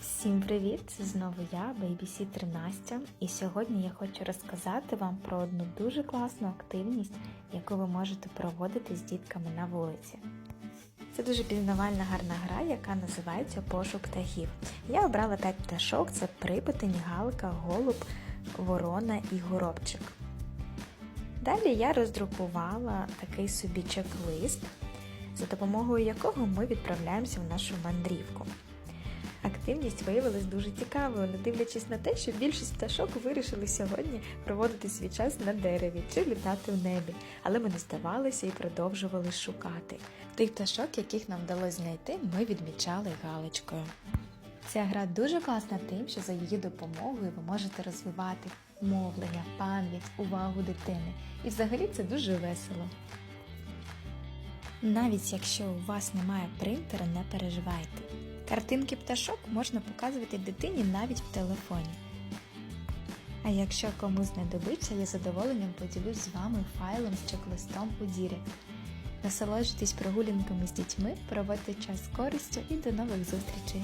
Всім привіт! Це знову я, бейбісітер Настя, і сьогодні я хочу розказати вам про одну дуже класну активність, яку ви можете проводити з дітками на вулиці. Це дуже пізнавальна гарна гра, яка називається Пошук птахів. Я обрала 5 пташок: це припетень, галка, голуб, ворона і горобчик. Далі я роздрукувала такий собі чек-лист, за допомогою якого ми відправляємося в нашу мандрівку. Активність виявилась дуже цікавою, не дивлячись на те, що більшість пташок вирішили сьогодні проводити свій час на дереві чи літати в небі, але ми не здавалися і продовжували шукати. Тих пташок, яких нам вдалося знайти, ми відмічали галочкою. Ця гра дуже класна тим, що за її допомогою ви можете розвивати мовлення, пам'ять, увагу дитини. І взагалі це дуже весело. Навіть якщо у вас немає принтера, не переживайте. Картинки пташок можна показувати дитині навіть в телефоні. А якщо комусь знадобиться, я задоволенням поділюсь з вами файлом з чек-листом у дірі. Насолоджуйтесь прогулянками з дітьми, проводьте час з користю і до нових зустрічей!